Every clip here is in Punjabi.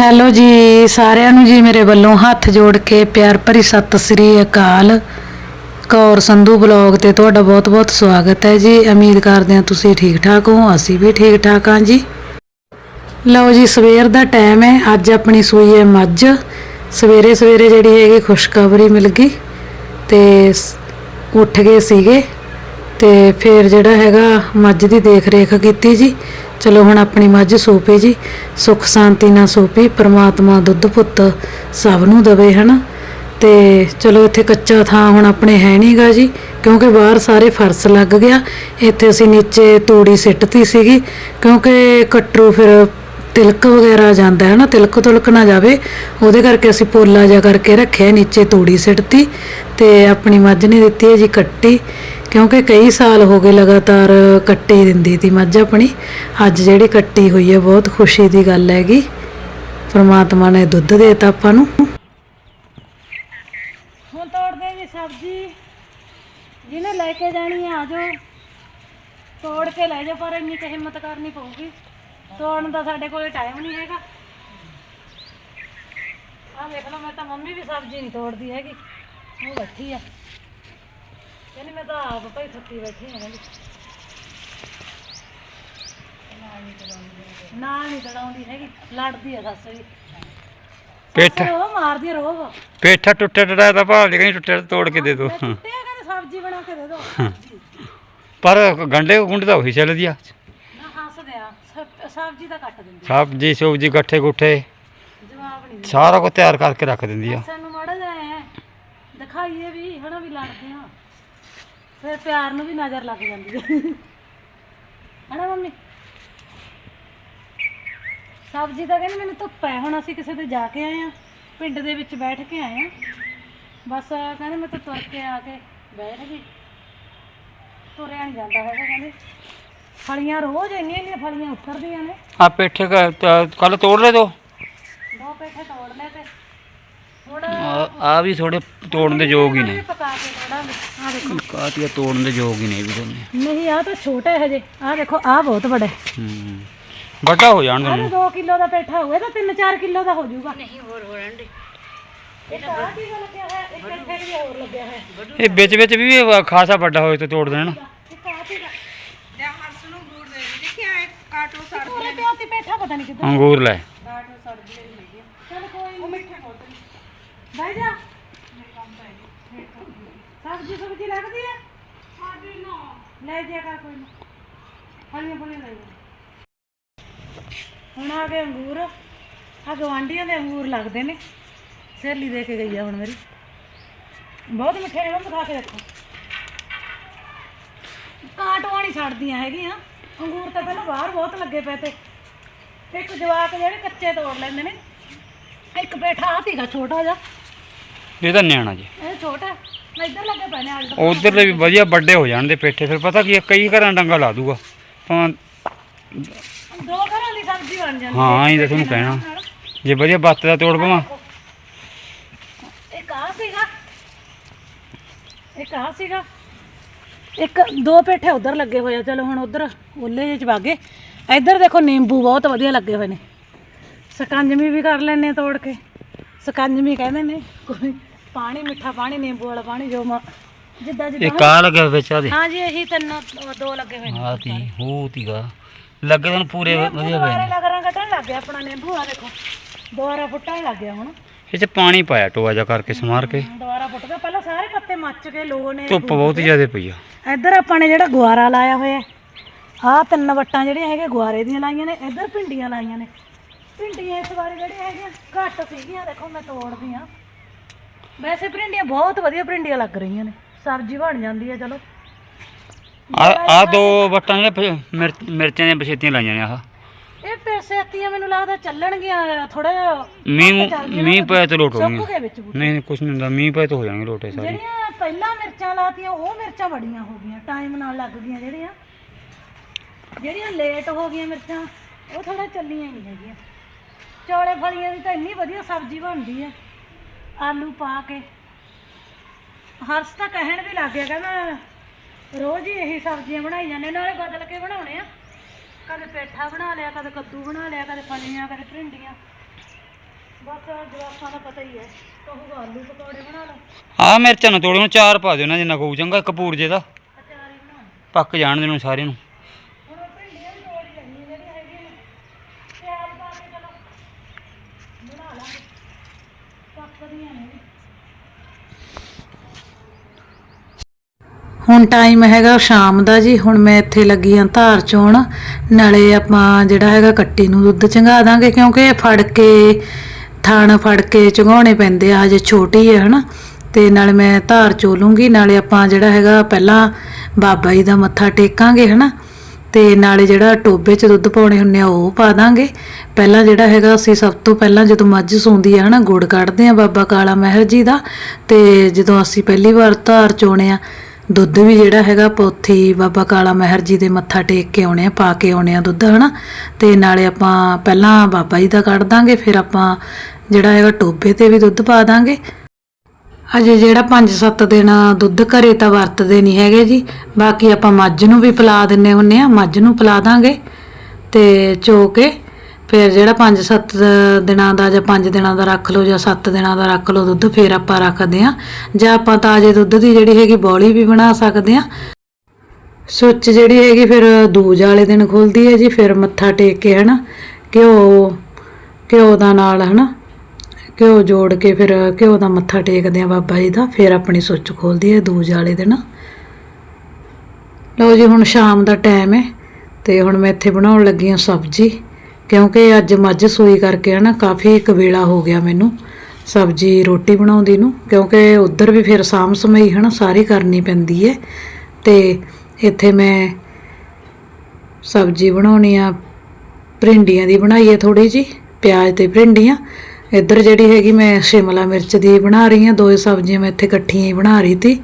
ਹੈਲੋ ਜੀ, ਸਾਰਿਆਂ ਨੂੰ ਜੀ ਮੇਰੇ ਵੱਲੋਂ ਹੱਥ ਜੋੜ ਕੇ ਪਿਆਰ ਭਰੀ ਸਤਿ ਸ੍ਰੀ ਅਕਾਲ ਕੌਰ ਸੰਧੂ ਬਲੌਗ ਤੇ ਤੁਹਾਡਾ ਬਹੁਤ-ਬਹੁਤ ਸਵਾਗਤ ਹੈ ਜੀ। ਉਮੀਦ ਕਰਦੇ ਹਾਂ ਤੁਸੀਂ ਠੀਕ ਠਾਕ ਹੋ, ਅਸੀਂ ਵੀ ਠੀਕ ਠਾਕ ਹਾਂ ਜੀ। ਲਓ ਜੀ, ਸਵੇਰ ਦਾ ਟਾਈਮ ਹੈ, ਅੱਜ ਆਪਣੀ ਸੂਈ ਹੈ ਮੱਝ। ਸਵੇਰੇ ਸਵੇਰੇ ਜਿਹੜੀ ਹੈਗੀ ਖੁਸ਼ਖਬਰੀ ਮਿਲ ਗਈ ਤੇ ਉੱਠ ਗਏ ਸੀਗੇ। ਤੇ ਫਿਰ ਜਿਹੜਾ ਹੈਗਾ ਮੱਝ ਦੀ ਦੇਖ ਰੇਖ ਕੀਤੀ ਜੀ। ਚਲੋ ਹੁਣ ਆਪਣੀ ਮੱਝ ਸੋਪੀ ਜੀ। ਸੁਖ ਸ਼ਾਂਤੀ ਨਾਲ ਸੋਪੀ, ਪ੍ਰਮਾਤਮਾ ਦੁੱਧ ਪੁੱਤ ਸਭ ਨੂੰ ਦਵੇ, ਹਨਾ? ਤੇ ਚਲੋ ਇੱਥੇ ਕੱਚਾ ਥਾਂ ਹੁਣ ਆਪਣੇ ਹੈ ਨਹੀਂਗਾ ਜੀ, ਕਿਉਂਕਿ ਬਾਹਰ ਸਾਰੇ ਫਰਸ਼ ਲੱਗ ਗਿਆ। ਇੱਥੇ ਅਸੀਂ ਨੀਚੇ ਤੂੜੀ ਸਿੱਟਤੀ ਸੀਗੀ, ਕਿਉਂਕਿ ਕੱਟਰੂ ਫਿਰ ਤਿਲਕ ਵਗੈਰਾ ਜਾਂਦਾ ਹੈ ਨਾ, ਤਿਲਕ ਤੁਲਕ ਨਾ ਜਾਵੇ, ਉਹਦੇ ਕਰਕੇ ਅਸੀਂ ਪੋਲਾ ਜਿਹਾ ਕਰਕੇ ਰੱਖਿਆ, ਨੀਚੇ ਤੂੜੀ ਸਿੱਟਤੀ ਤੇ ਆਪਣੀ ਮੱਝ ਨੇ ਦਿੱਤੀ ਹੈ ਜੀ ਕੱਟੀ, ਕਿਉਂਕਿ ਕਈ ਸਾਲ ਹੋ ਗਏ ਲਗਾਤਾਰ ਕੱਟੀ ਦਿੰਦੀ ਤੀ ਮੱਝ ਆਪਣੀ। ਅੱਜ ਜਿਹੜੀ ਕੱਟੀ ਹੋਈ ਹੈ, ਬਹੁਤ ਖੁਸ਼ੀ ਦੀ ਗੱਲ ਹੈਗੀ। ਪ੍ਰਮਾਤਮਾ ਨੇ ਦੁੱਧ ਦੇਤਾ ਆਪਾਂ ਨੂੰ। ਹੁਣ ਤੋੜਦੇ ਜੀ ਸਬਜ਼ੀ। ਜਿਹਨੇ ਲੈ ਕੇ ਜਾਣੀ ਆ ਆਜੋ ਤੋੜ ਕੇ ਲੈ ਜਾਓ, ਪਰ ਇੰਨੀ ਕੁ ਹਿੰਮਤ ਕਰਨੀ ਪਊਗੀ। ਤੋੜਨ ਦਾ ਸਾਡੇ ਕੋਲ ਟਾਈਮ ਨਹੀਂ ਹੈਗਾ। ਆ ਦੇਖ ਲਓ ਮੈਂ ਤਾਂ ਮੰਮੀ ਵੀ ਸਬਜ਼ੀ ਨਹੀਂ ਤੋੜਦੀ ਹੈਗੀ। ਉਹ ਬੈਠੀ ਆ। ਕਹਿੰਦੀ ਮੈਂ ਤਾਂ ਆਪ ਭਾਈ ਥੱਕੀ ਬੈਠੀ ਹਾਂ ਕਹਿੰਦੀ। ਨਾ ਨਹੀਂ ਤੜਾਉਂਦੀ ਹੈਗੀ ਲੜਦੀ ਆ ਸੱਸ ਵੀ। ਪੇਠਾ। ਉਹ ਮਾਰਦੀ ਆ ਰੋਬ ਪੇਠਾ ਟੁੱਟਿਆ ਟੁੱਟਿਆ ਤਾਂ ਭਾਲ ਟੁੱਟਿਆ ਤਾਂ ਤੋੜ ਕੇ ਦੇ ਦੋ। ਟੁੱਟਿਆ ਕਹਿੰਦੇ ਸਬਜ਼ੀ ਬਣਾ ਕੇ ਦੇ ਦੋ। ਪਰ ਗੰਡੇ ਗੁੰਡ ਤਾਂ ਉਹੀ ਚੱਲਦੀ ਆ। ਸਬਜ਼ੀ ਕੱਟ ਦਿੰਦੀ ਸਬਜੀ ਸਬਜੀ ਗੱਠੇ ਗੁੱਠੇ। ਜਵਾਬ ਨਹੀਂ ਸਾਰਾ ਕੁਝ ਤਿਆਰ ਕਰਕੇ ਰੱਖ ਦਿੰਦੀ ਆ। ਸਾਨੂੰ ਮਾੜਾ ਜਿਹਾ ਐ ਦਿਖਾਈਏ ਵੀ ਹਨਾ ਵੀ ਲੜਦੇ ਆ। ਫਿਰ ਪਿਆਰ ਨੂੰ ਵੀ ਨਜ਼ਰ ਲੱਗ ਜਾਂਦੀ ਹੈ ਹਨਾ ਮੰਮੀ? ਸਬਜ਼ੀ ਤਾਂ ਕਹਿੰਦੀ ਮੈਨੂੰ ਧੁੱਪ ਹੈ। ਹੁਣ ਅਸੀਂ ਕਿਸੇ ਦੇ ਜਾ ਕੇ ਆਏ ਆ ਪਿੰਡ ਦੇ ਵਿੱਚ ਬੈਠ ਕੇ ਆਏ ਆ। ਬਸ ਕਹਿੰਦੇ ਮੈਂ ਤਾਂ ਤੁਰ ਕੇ ਆ ਕੇ ਬੈਠ ਗਈ। ਤੁਰਿਆ ਨਹੀਂ ਜਾਂਦਾ ਹੈਗਾ ਕਹਿੰਦੇ। ਫਲੀਆਂ ਰੋਜ਼ ਇੰਨੀਆਂ ਇੰਨੀਆਂ ਫਲੀਆਂ ਉੱਤਰਦੀਆਂ ਨੇ। ਆ ਪੇਠੇ ਕੱਲ ਤੋੜ ਲੈ ਦੋ ਦੋ ਪੇਠੇ ਤੋੜ ਲਏ ਤੇ। ਹੁਣ ਆ ਵੀ ਥੋੜੇ ਤੋੜਨ ਦੇ ਯੋਗ ਹੀ ਨੇ। ਪਕਾ ਕੇ ਤੋੜਾਂਗੇ ਆ ਦੇਖੋ। ਕਾਤੀਆ ਤੋੜਨ ਦੇ ਯੋਗ ਹੀ ਨੇ ਇਹ ਵੀ ਦੋਨੇ। ਨਹੀਂ ਆ ਤਾਂ ਛੋਟਾ ਹੈ ਹਜੇ ਆ ਦੇਖੋ ਆ ਬਹੁਤ ਵੱਡਾ ਹੈ। ਵੱਡਾ ਹੋ ਜਾਣ ਦੋਨੇ। 2 ਕਿਲੋ ਦਾ ਪੇਠਾ ਹੋਵੇ ਤਾਂ 3-4 ਕਿਲੋ ਦਾ ਹੋ ਜਾਊਗਾ। ਨਹੀਂ ਹੋਰ ਹੈ ਇੱਕ ਇੱਥੇ ਵੀ ਹੋਰ ਲੱਗਿਆ ਹੈ ਇਹ ਵਿੱਚ ਵਿੱਚ ਵੀ ਖਾਸਾ ਵੱਡਾ ਹੋਏ ਤੇ ਤੋੜ ਦੇਣ ਇੱਕ ਆ ਕੀ ਲੈ ਹਰਸ ਨੂੰ ਗੂੜ ਦੇ ਦੇਖਿਆ ਇੱਕ ਕਾਟੋ ਸੜ ਗਿਆ ਪਿਆ ਤੇ ਪੇਠਾ ਪਤਾ ਨਹੀਂ ਕਿੱਧਰ। ਅੰਗੂਰ ਲੈ। ਕਾਟੋ ਸੜ ਗਈ ਹੈਗੀ ਚਲ ਕੋਈ ਉਹ ਮਿੱਠੇ ਬਹੁਤ ਬਾਈ ਜਾ। ਸਬਜ਼ੀ ਸਬਜ਼ੀ ਲੱਗਦੀ ਹੈ ਸਾਡੀ ਨਾ। ਲੈ ਜਾ ਕਰ ਕੋਈ ਨਾ। ਫਲੀਆਂ ਫਲੀਆਂ ਲੈ ਜਾ। ਹੁਣ ਆ ਗਏ ਅੰਗੂਰ। ਆ ਗਵਾਂਡੀਆਂ ਦੇ ਅੰਗੂਰ ਲੱਗਦੇ ਨੇ। ਸਹੇਲੀ ਦੇ ਕੇ ਗਈ ਆ ਹੁਣ ਮੇਰੀ। ਬਹੁਤ ਮਿੱਠੇ ਨੇ ਹੁਣ ਦਿਖਾ ਕੇ ਦੇਖੋ। ਕਾਟੋਆਂ ਨਹੀਂ ਛੱਡਦੀਆਂ ਹੈਗੀਆਂ। ਅੰਗੂਰ ਤਾਂ ਪਹਿਲਾਂ ਬਾਹਰ ਬਹੁਤ ਲੱਗੇ ਪਏ ਤੇ। ਇੱਕ ਜਵਾਕ ਜਿਹੜੇ ਕੱਚੇ ਤੋੜ ਲੈਂਦੇ ਨੇ ਇੱਕ ਪੇਠਾ ਆ ਸੀਗਾ ਛੋਟਾ ਜਿਹਾ। ਇਹ ਤਾਂ ਨਿਆਣਾ ਜੀ। ਇਹ ਛੋਟਾ ਮੈਂ ਇੱਧਰ ਲੱਗੇ ਪਏ ਨੇ ਆਲੂ ਉਧਰਲੇ ਵੀ ਵਧੀਆ ਵੱਡੇ ਹੋ ਜਾਣ ਦੇ ਪੇਠੇ ਫਿਰ ਪਤਾ ਕੀ ਆ, ਕਈ ਘਰਾਂ ਡੰਗਾ ਲਾ ਦੂਗਾ। ਭਾਵੇਂ ਦੋ ਘਰਾਂ ਦੀ ਸਬਜ਼ੀ ਬਣ ਜਾਂਦੀ ਹਾਂ। ਇਹ ਤਾਂ ਤੁਹਾਨੂੰ ਕਹਿਣਾ। ਜੇ ਵਧੀਆ ਬੱਤ ਦਾ ਤੋੜ ਪਵਾਂ। ਇੱਕ ਆ ਸੀਗਾ। ਇੱਕ ਆ ਸੀਗਾ। ਇੱਕ ਦੋ ਪੇਠੇ ਉਧਰ ਲੱਗੇ ਹੋਏ ਆ ਚਲੋ ਹੁਣ ਉਧਰ ਓਲੇ ਜਿਹੇ ਚ ਵਾਗੇ। ਇੱਧਰ ਦੇਖੋ ਨਿੰਬੂ ਬਹੁਤ ਵਧੀਆ ਲੱਗੇ ਹੋਏ ਨੇ। ਸਕੰਜਮੀ ਵੀ ਕਰ ਲੈਣੇ ਤੋੜ ਕੇ। ਸਕੰਜਮੀ ਕਹਿੰਦੇ ਨੇ ਕੋਈ ਪਾਣੀ ਮਿੱਠਾ ਪਾਣੀ ਨਿੰਬੂ ਵਾਲਾ ਪਾਣੀ ਜੋ ਮ- ਜਿੱਦਾਂ ਇਹ ਜਿੱਦਾਂ ਕਾ ਲੱਗਿਆ ਵਿੱਚ ਆ ਦੇ? ਹਾਂ ਜੀ ਇਹੀ ਤਿੰਨ ਦੋ ਲੱਗੇ ਹੋਏ ਨੇ। ਆ ਤੀ ਹੋ ਤੀਗਾ ਲੱਗੇ ਤੁਹਾਨੂੰ ਪੂਰੇ ਵਧੀਆ ਪਏ ਨੇ। ਲੱਗਰਾਂ ਕੱਢਣ ਲੱਗ ਗਿਆ ਆਪਣਾ ਨਿੰਬੂ ਆ ਦੇਖੋ ਦੁਬਾਰਾ ਫੁੱਟਣ ਲੱਗ ਗਿਆ ਹੁਣ। ਇਹ ਚ ਪਾਣੀ ਪਾਇਆ ਟੋਆ ਜਾ ਕਰਕੇ ਸਮਾਰ ਕੇ। ਦੁਬਾਰਾ ਫੁੱਟ ਗਿਆ। ਪਹਿਲਾਂ ਸਾਰੇ ਪੱਤੇ ਮੱਚ ਕੇ ਲੋਹ ਨੇ ਧੁੱਪ ਬਹੁਤ ਜ਼ਿਆਦਾ ਪਈ ਆ। ਇੱਧਰ ਆਪਾਂ ਨੇ ਜਿਹੜਾ ਗੁਆਰਾ ਲਾਇਆ ਹੋਇਆ ਆਹ ਤਿੰਨ ਵੱਟਾਂ ਜਿਹੜੀਆਂ ਹੈਗੀਆਂ ਗੁਆਰੇ ਦੀਆਂ ਲਾਈਆਂ ਨੇ ਇੱਧਰ ਭਿੰਡੀਆਂ ਲਾਈਆਂ ਨੇ। ਭਿੰਡੀਆਂ ਇਸ ਵਾਰੀ ਜਿਹੜੀਆਂ ਹੈਗੀਆਂ ਘੱਟ ਸੀਗੀਆਂ ਦੇਖੋ ਮੈਂ ਤੋੜਦੀ ਆ। ਵੈਸੇ ਭਿੰਡੀਆਂ ਬਹੁਤ ਵਧੀਆ ਭਿੰਡੀਆਂ ਲੱਗ ਰਹੀਆਂ ਨੇ ਸਬਜ਼ੀ ਬਣ ਜਾਂਦੀ ਹੈ ਚਲੋ। ਆ ਆ ਦੋ ਵੱਟਾਂ ਜਿਹੜੇ ਮਿਰਚ- ਮਿਰਚਾਂ ਦੀਆਂ ਬਛੇਤੀਆਂ ਲਾਈਆਂ ਨੇ ਆਹ। ਇਹ ਪੈਸੇਤੀਆਂ ਮੈਨੂੰ ਲੱਗਦਾ ਚੱਲਣਗੀਆਂ ਥੋੜਾ ਜਿਹਾ ਮੀਂਹ ਮੀਂਹ ਪਏ ਤੇ ਲੋਟ ਸੁੱਕ ਹੋਣਗੇ ਗਏ ਵਿੱਚ ਬੂਟੇ। ਨਹੀਂ ਨਹੀਂ ਕੁਛ ਨਹੀਂ ਹੁੰਦਾ ਮੀਂਹ ਪਏ ਤਾਂ ਹੋ ਜਾਣਗੇ ਲੋਟੇ ਸਾਰੇ। ਜਿਹੜੀਆਂ ਪਹਿਲਾਂ ਮਿਰਚਾਂ ਲਾਤੀਆਂ ਉਹ ਮਿਰਚਾਂ ਬੜੀਆਂ ਹੋ ਗਈਆਂ ਟਾਈਮ ਨਾਲ ਲੱਗ ਗਈਆਂ ਜਿਹੜੀਆਂ। ਜਿਹੜੀਆਂ ਲੇਟ ਹੋ ਗਈਆਂ ਮਿਰਚਾਂ ਉਹ ਥੋੜਾ ਚੱਲੀਆਂ ਹੀ ਨਹੀਂ ਹੈਗੀਆਂ। ਚੌਲੇ ਫਲੀਆਂ ਦੀ ਤਾਂ ਇੰਨੀ ਵਧੀਆ ਸਬਜ਼ੀ ਬਣਦੀ ਹੈ ਆਲੂ ਪਾ ਕੇ। ਹਰਸ ਤਾਂ ਕਹਿਣ ਵੀ ਲੱਗ ਗਿਆ ਕਹਿੰਦਾ ਰੋਜ਼ ਹੀ ਇਹੀ ਸਬਜ਼ੀਆਂ ਬਣਾਈ ਜਾਂਦੇ ਨਾਲੇ ਬਦਲ ਕੇ ਬਣਾਉਣੇ ਆ। ਕਦੇ ਪੇਠਾ ਬਣਾ ਲਿਆ ਕਦੇ ਕੱਦੂ ਬਣਾ ਲਿਆ ਕਦੇ ਫਲੀਆਂ ਕਦੇ ਭਿੰਡੀਆਂ। ਬਸ ਜਵਾਕਾਂ ਦਾ ਪਤਾ ਹੀ ਹੈ ਕਹੂਗਾ ਆਲੂ ਪਕੌੜੇ ਬਣਾ ਲਓ। ਆ ਮਿਰਚਾਂ ਨੂੰ ਤੋੜੋ ਚਾਰ ਪਾ ਦਿਓ ਨਾ ਜਿੰਨਾ ਕਹੂ ਚੰਗਾ ਕਪੂਰ ਜੇ ਦਾ। ਪੱਕ ਜਾਣ ਦੇ ਨੂੰ ਸਾਰੇ ਨੂੰ ਹੁਣ ਉਹ ਭਿੰਡੀਆਂ ਵੀ ਤੋੜ ਹੀ ਲੈਣੀਆਂ ਜਿਹੜੀਆਂ ਹੈਗੀਆਂ ਨੇ ਪਿਆਜ਼ ਪਾ ਕੇ ਚਲੋ ਬਣਾ ਲਾਂਗੇ ਪੱਕਦੀਆਂ ਨੇ। ਹੁਣ ਟਾਈਮ ਹੈਗਾ ਸ਼ਾਮ ਦਾ ਜੀ, ਹੁਣ ਮੈਂ ਇੱਥੇ ਲੱਗੀ ਆਂ ਧਾਰ ਚੋਣ। ਨਾਲੇ ਆਪਾਂ ਜਿਹੜਾ ਹੈਗਾ ਕੱਟੀ ਨੂੰ ਦੁੱਧ ਚੰਗਾ ਦਾਂਗੇ, ਕਿਉਂਕਿ ਇਹ ਫੜ ਕੇ, ਥਾਣ ਫੜ ਕੇ ਚੰਗਾਉਣੇ ਪੈਂਦੇ ਆ, ਹਜੇ ਛੋਟੀ ਹੈ ਹਨਾ। ਤੇ ਨਾਲੇ ਮੈਂ ਧਾਰ ਚੋਲੂੰਗੀ ਨਾਲੇ ਆਪਾਂ ਜਿਹੜਾ ਹੈਗਾ ਪਹਿਲਾਂ ਬਾਬਾ ਜੀ ਦਾ ਮੱਥਾ ਟੇਕਾਂਗੇ, ਹਨਾ। ਤੇ ਨਾਲੇ ਜਿਹੜਾ ਟੋਬੇ 'ਚ ਦੁੱਧ ਪਾਉਣੇ ਹੁੰਨੇ ਆ, ਉਹ ਪਾ ਦਾਂਗੇ। ਪਹਿਲਾਂ ਜਿਹੜਾ ਹੈਗਾ, ਅਸੀਂ ਸਭ ਤੋਂ ਪਹਿਲਾਂ ਜਦੋਂ ਮੱਝ ਸੌਂਦੀ ਆ, ਹਨਾ, ਗੁੜ ਕੱਢਦੇ ਆ ਬਾਬਾ ਕਾਲਾ ਮਹਿਰ ਜੀ ਦਾ। ਤੇ ਜਦੋਂ ਅਸੀਂ ਪਹਿਲੀ ਵਾਰ ਧਾਰ ਚੋਣੇ ਆ, ਦੁੱਧ ਵੀ ਜਿਹੜਾ ਹੈਗਾ ਪੋਥੀ ਬਾਬਾ ਕਾਲਾ ਮਹਿਰ ਜੀ ਦੇ ਮੱਥਾ ਟੇਕ ਕੇ ਆਉਣੇ ਆ, ਪਾ ਕੇ ਆਉਣੇ ਆ ਦੁੱਧ, ਹਨਾ। ਤੇ ਨਾਲੇ ਆਪਾਂ ਪਹਿਲਾਂ ਬਾਬਾ ਜੀ ਦਾ ਕੱਢ ਦਾਂਗੇ, ਫਿਰ ਆਪਾਂ ਜਿਹੜਾ ਹੈਗਾ ਟੋਬੇ ਤੇ ਵੀ ਦੁੱਧ ਪਾ ਦਾਂਗੇ। ਅਜੇ ਜਿਹੜਾ 5-7 ਦਿਨ ਦੁੱਧ ਘਰੇ ਤਾਂ ਵਰਤਦੇ ਨਹੀਂ ਹੈਗੇ ਜੀ। ਬਾਕੀ ਆਪਾਂ ਮੱਝ ਨੂੰ ਵੀ ਪਿਲਾ ਦਿੰਨੇ ਹੁੰਨੇ ਆ, ਮੱਝ ਨੂੰ ਪਿਲਾ ਦਾਂਗੇ ਤੇ ਚੋ ਕੇ ਫਿਰ ਜਿਹੜਾ 5-7 ਦਿਨਾਂ ਦਾ ਜਾਂ 5 ਦਿਨਾਂ ਦਾ ਰੱਖ ਲਓ ਜਾਂ 7 ਦਿਨਾਂ ਦਾ ਰੱਖ ਲਓ ਦੁੱਧ, ਫਿਰ ਆਪਾਂ ਰੱਖਦੇ ਆ ਜਾਂ ਆਪਾਂ ਤਾਜ਼ੇ ਦੁੱਧ ਦੀ ਜਿਹੜੀ ਹੈਗੀ ਬੌਲੀ ਵੀ ਬਣਾ ਸਕਦੇ ਆ ਸੁੱਚ ਜਿਹੜੀ ਹੈਗੀ ਫਿਰ ਦੂਜ ਵਾਲੇ ਦਿਨ ਖੁੱਲਦੀ ਹੈ ਜੀ, ਫਿਰ ਮੱਥਾ ਟੇਕ ਕੇ ਹਨਾ, ਘਿਓ ਘਿਓ ਦਾ ਨਾਲ ਹਨਾ। ਘਿਓ ਜੋੜ ਕੇ ਫਿਰ ਘਿਓ ਦਾ ਮੱਥਾ ਟੇਕਦੇ ਆ ਬਾਬਾ ਜੀ ਦਾ, ਫਿਰ ਆਪਣੀ ਸੁੱਚ ਖੋਲਦੀ ਹੈ ਦੂਜ ਵਾਲੇ ਦਿਨ। ਲਓ ਜੀ, ਹੁਣ ਸ਼ਾਮ ਦਾ ਟਾਈਮ ਹੈ ਤੇ ਹੁਣ ਮੈਂ ਇੱਥੇ ਬਣਾਉਣ ਲੱਗੀ ਹਾਂ ਸਬਜ਼ੀ, ਕਿਉਂਕਿ ਅੱਜ ਮੱਝ ਸੂਈ ਕਰਕੇ ਹਨਾ ਕਾਫੀ ਇੱਕ ਵੇਲਾ ਹੋ ਗਿਆ ਮੈਨੂੰ ਸਬਜ਼ੀ ਰੋਟੀ ਬਣਾਉਂਦੀ ਨੂੰ, ਕਿਉਂਕਿ ਉੱਧਰ ਵੀ ਫਿਰ ਸਾਮ ਸਮਈ ਹਨਾ ਸਾਰੀ ਕਰਨੀ ਪੈਂਦੀ ਹੈ ਤੇ ਇੱਥੇ ਮੈਂ ਸਬਜ਼ੀ ਬਣਾਉਣੀ ਆ, ਭਿੰਡੀਆਂ ਦੀ ਬਣਾਈ ਹੈ ਥੋੜੀ ਜੀ ਪਿਆਜ਼ ਤੇ ਭਿੰਡੀਆਂ। ਇੱਧਰ ਜਿਹੜੀ ਹੈਗੀ ਮੈਂ ਸ਼ਿਮਲਾ ਮਿਰਚ ਦੀ ਬਣਾ ਰਹੀ ਹਾਂ ਦੋਏ ਸਬਜ਼ੀਆਂ ਮੈਂ ਇੱਥੇ ਇਕੱਠੀਆਂ ਹੀ ਬਣਾ ਰਹੀ ਤੀ।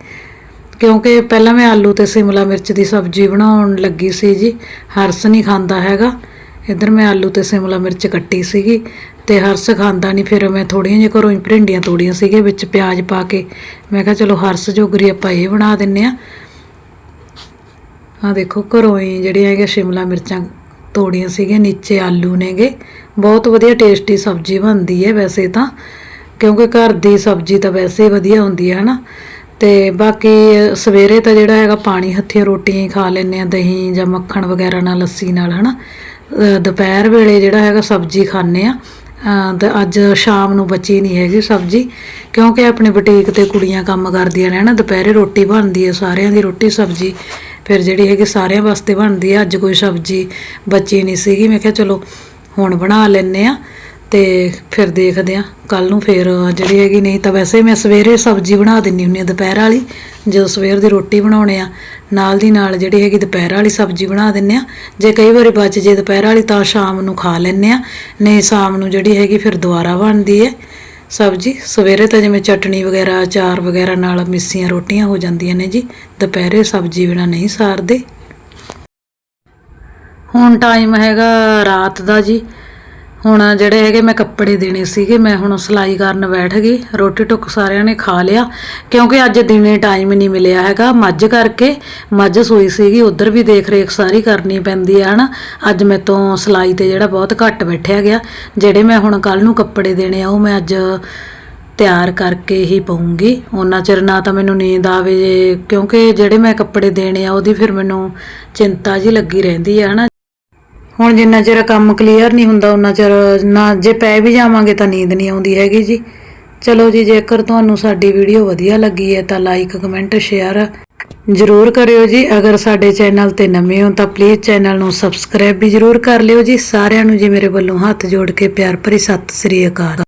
ਕਿਉਂਕਿ ਪਹਿਲਾਂ ਮੈਂ ਆਲੂ ਤੇ ਸ਼ਿਮਲਾ ਮਿਰਚ ਦੀ ਸਬਜ਼ੀ ਬਣਾਉਣ ਲੱਗੀ ਸੀ ਜੀ, ਹਰਸ ਨਹੀਂ ਖਾਂਦਾ ਹੈਗਾ। ਇੱਧਰ ਮੈਂ ਆਲੂ ਤੇ ਸ਼ਿਮਲਾ ਮਿਰਚ ਕੱਟੀ ਸੀਗੀ ਤੇ ਹਰਸ ਖਾਂਦਾ ਨਹੀਂ, ਫਿਰ ਮੈਂ ਥੋੜੀਆਂ ਜਿਹੀਆਂ ਘਰੋਂ ਹੀ ਭਰਿੰਡੀਆਂ ਤੋੜੀਆਂ ਸੀਗੇ ਵਿੱਚ ਪਿਆਜ਼ ਪਾ ਕੇ। ਮੈਂ ਕਿਹਾ ਚਲੋ ਹਰਸ ਜੋਗਰੀ ਆਪਾਂ ਇਹ ਬਣਾ ਦਿੰਨੇ ਆ। ਆ ਦੇਖੋ, ਘਰੋਂ ਹੀ ਜਿਹੜੀਆਂ ਹੈਗੇ ਸ਼ਿਮਲਾ ਮਿਰਚਾਂ ਤੋੜੀਆਂ ਸੀਗੀਆਂ, ਨੀਚੇ ਆਲੂ ਨੇਗੇ। ਬਹੁਤ ਵਧੀਆ ਟੇਸਟੀ ਸਬਜ਼ੀ ਬਣਦੀ ਹੈ ਵੈਸੇ ਤਾਂ ਕਿਉਂਕਿ ਘਰ ਦੀ ਸਬਜ਼ੀ ਤਾਂ ਵੈਸੇ ਵਧੀਆ ਹੁੰਦੀ ਹੈ ਹਨਾ? ਤੇ ਬਾਕੀ ਸਵੇਰੇ ਤਾਂ ਜਿਹੜਾ ਹੈਗਾ ਪਾਣੀ ਹੱਥੀਂ ਰੋਟੀਆਂ ਹੀ ਖਾ ਲੈਂਦੇ ਆ ਦਹੀਂ ਜਾਂ ਮੱਖਣ ਵਗੈਰਾ ਨਾਲ ਲੱਸੀ ਨਾਲ ਹਨਾ? ਅ, ਦੁਪਹਿਰ ਵੇਲੇ ਜਿਹੜਾ ਹੈਗਾ ਸਬਜ਼ੀ ਖਾਂਦੇ ਆ ਅ, ਤੇ ਅੱਜ ਸ਼ਾਮ ਨੂੰ ਬਚੀ ਨਹੀਂ ਹੈਗੀ ਸਬਜ਼ੀ ਕਿਉਂਕਿ ਆਪਣੇ ਬੁਟੀਕ ਤੇ ਕੁੜੀਆਂ ਕੰਮ ਕਰਦੀਆਂ ਨੇ ਨਾ ਦੁਪਹਿਰੇ ਰੋਟੀ ਬਣਦੀ ਹੈ ਸਾਰਿਆਂ ਦੀ ਰੋਟੀ ਸਬਜ਼ੀ ਫਿਰ ਜਿਹੜੀ ਹੈਗੀ ਸਾਰਿਆਂ ਵਾਸਤੇ ਬਣਦੀ ਹੈ ਅੱਜ ਕੋਈ ਸਬਜ਼ੀ ਬਚੀ ਨਹੀਂ ਸੀਗੀ ਮੈਂ ਕਿਹਾ ਚਲੋ ਹੁਣ ਬਣਾ ਲੈਨੇ ਆ ਤੇ ਫਿਰ ਦੇਖਦੇ ਆ। ਕੱਲ ਨੂੰ ਫਿਰ ਜਿਹੜੀ ਹੈਗੀ ਨਹੀਂ ਤਾਂ ਵੈਸੇ ਮੈਂ ਸਵੇਰੇ ਸਬਜ਼ੀ ਬਣਾ ਦਿੰਨੀ ਹੁੰਨੀ ਆ ਦੁਪਹਿਰ ਵਾਲੀ, ਜਦੋਂ ਸਵੇਰ ਦੀ ਰੋਟੀ ਬਣਾਉਣੇ ਆ। ਨਾਲ ਦੀ ਨਾਲ ਜਿਹੜੀ ਹੈਗੀ ਦੁਪਹਿਰ ਵਾਲੀ ਸਬਜ਼ੀ ਬਣਾ ਦਿੰਨੇ ਆ। ਜੇ ਕਈ ਵਾਰੀ ਬਚ ਜੇ ਦੁਪਹਿਰ ਵਾਲੀ ਤਾਂ ਸ਼ਾਮ ਨੂੰ ਖਾ ਲੈਨੇ ਆ, ਨਹੀਂ ਸ਼ਾਮ ਨੂੰ ਜਿਹੜੀ ਹੈਗੀ ਫਿਰ ਦੁਬਾਰਾ ਬਣਦੀ ਹੈ ਸਬਜ਼ੀ। ਸਵੇਰੇ ਤਾਂ ਜਿਵੇਂ ਚਟਣੀ ਵਗੈਰਾ, ਅਚਾਰ ਵਗੈਰਾ ਨਾਲ ਮਿੱਸੀਆਂ ਰੋਟੀਆਂ ਹੋ ਜਾਂਦੀਆਂ ਨੇ ਜੀ। ਦੁਪਹਿਰੇ ਸਬਜ਼ੀ ਬਿਨਾ ਨਹੀਂ ਸਾਰਦੇ। ਹੁਣ ਟਾਈਮ ਹੈਗਾ ਰਾਤ ਦਾ ਜੀ। ਹੁਣ ਜਿਹੜੇ ਹੈਗੇ ਮੈਂ ਕੱਪੜੇ ਦੇਣੇ ਸੀਗੇ, ਮੈਂ ਹੁਣ ਸਿਲਾਈ ਕਰਨ ਬੈਠ ਗਈ। ਰੋਟੀ ਟੁੱਕ ਸਾਰਿਆਂ ਨੇ ਖਾ ਲਿਆ, ਕਿਉਂਕਿ ਅੱਜ ਦਿਨੇ ਟਾਈਮ ਨਹੀਂ ਮਿਲਿਆ ਹੈਗਾ। ਮੱਝ ਕਰਕੇ, ਮੱਝ ਸੋਈ ਸੀਗੀ, ਉਧਰ ਵੀ ਦੇਖ ਰੇਖ ਸਾਰੀ ਕਰਨੀ ਪੈਂਦੀ ਹੈ ਹਨਾ। ਅੱਜ ਮੈਂ ਤੋਂ ਸਿਲਾਈ ਤੇ ਜਿਹੜਾ ਬਹੁਤ ਘੱਟ ਬੈਠਿਆ ਗਿਆ। ਜਿਹੜੇ ਮੈਂ ਹੁਣ ਕੱਲ ਨੂੰ ਕੱਪੜੇ ਦੇਣੇ ਆ, ਉਹ ਮੈਂ ਅੱਜ ਤਿਆਰ ਕਰਕੇ ਹੀ ਪਾਉਂਗੀ ਉਹਨਾਂ ਚਿਰ ਨਾ ਤਾਂ ਮੈਨੂੰ ਨੀਂਦ ਆਵੇ ਜੇ ਕਿਉਂਕਿ ਜਿਹੜੇ ਮੈਂ ਕੱਪੜੇ ਦੇਣੇ ਆ, ਉਹਦੀ ਫਿਰ ਮੈਨੂੰ ਚਿੰਤਾ ਜੀ ਲੱਗੀ ਰਹਿੰਦੀ ਹੈ ਹਨਾ। ਹੁਣ ਜਿੰਨਾ ਚਿਰ ਕੰਮ ਕਲੀਅਰ ਨਹੀਂ ਹੁੰਦਾ, ਉਨਾ ਚਿਰ ਨਾ ਜੇ ਪੈ ਵੀ ਜਾਵਾਂਗੇ ਤਾਂ ਨੀਂਦ ਨਹੀਂ ਆਉਂਦੀ ਹੈਗੀ ਜੀ। ਚਲੋ ਜੀ, ਜੇਕਰ ਤੁਹਾਨੂੰ ਸਾਡੀ ਵੀਡੀਓ ਵਧੀਆ ਲੱਗੀ ਹੈ ਤਾਂ ਲਾਈਕ ਕਮੈਂਟ ਸ਼ੇਅਰ ਜ਼ਰੂਰ ਕਰਿਓ ਜੀ। ਅਗਰ ਸਾਡੇ ਚੈਨਲ ਤੇ ਨਵੇਂ ਹੋ ਤਾਂ ਪਲੀਜ਼ ਚੈਨਲ ਨੂੰ ਸਬਸਕ੍ਰਾਈਬ ਵੀ ਜ਼ਰੂਰ ਕਰ ਲਿਓ ਜੀ। ਸਾਰਿਆਂ ਨੂੰ ਜੀ ਮੇਰੇ ਵੱਲੋਂ ਹੱਥ ਜੋੜ ਕੇ ਪਿਆਰ ਭਰੀ ਸਤਿ ਸ੍ਰੀ ਅਕਾਲ।